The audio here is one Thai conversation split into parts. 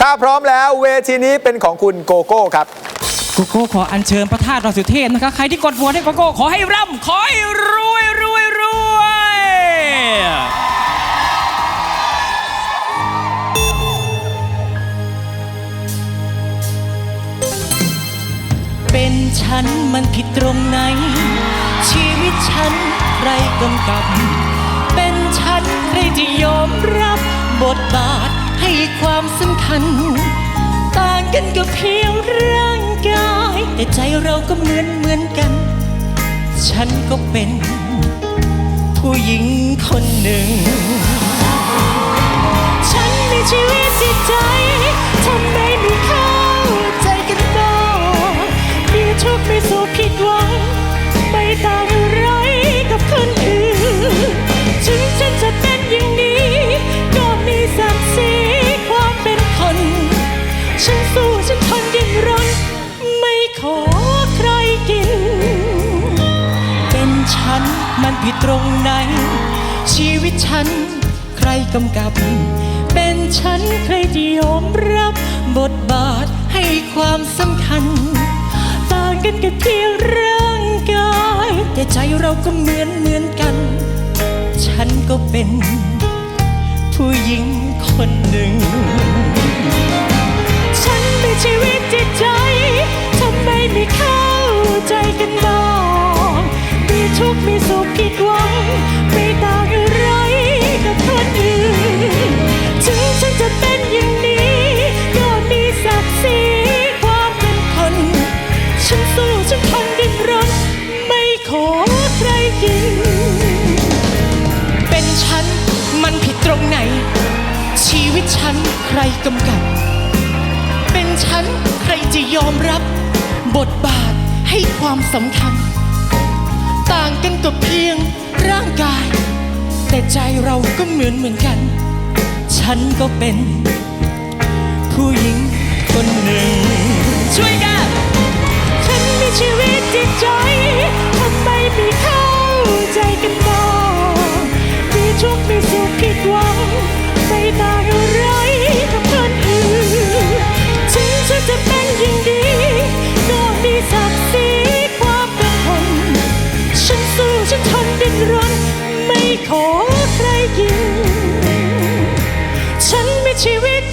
ถ้าพร้อมแล้วเวทีนี้เป็นของคุณโกโก้ครับ โกโก้ขออัญเชิญพระธาตุดอยสุเทพนะคะใครที่กดโหวตให้โกโก้ขอให้ร่ำขอให้รวยรวยรวยเป็นฉันมันผิดตรงไหน ชีวิตฉันใครกำกับ เป็นฉันใครจะยอมรับบทบาท คัญ ต่างกันก็เพียงร่างกาย แต่ใจเราก็เหมือนเหมือนกัน ฉันก็เป็น ผู้หญิงคนหนึ่ง ฉันมีชีวิตจิตใจทำไมไม่เข้า มันผิดตรงไหน ชีวิตฉันใครกำกับ เป็นฉันใครที่ยอมรับ บทบาทให้ความสำคัญ ต่างกันแค่เพียงร่างกาย แต่ใจเราก็เหมือนเหมือนกัน ฉันก็เป็น ผู้หญิง ขอใครกิน เป็นฉันมันผิดตรงไหน ชีวิตฉันใครกำกับ เป็นฉันใครจะยอมรับบทบาทให้ความสำคัญ ต่างกันก็เพียงร่างกาย แต่ใจเราก็เหมือนเหมือนกัน ฉันก็เป็น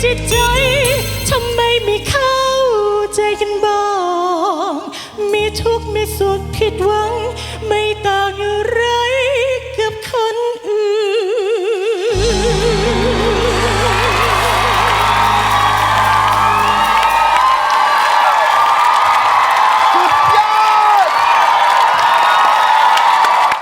จิตใจทำไมไม่เข้าใจกันบ้าง มีทุกข์มีสุขผิดหวัง ไม่ต่างอะไร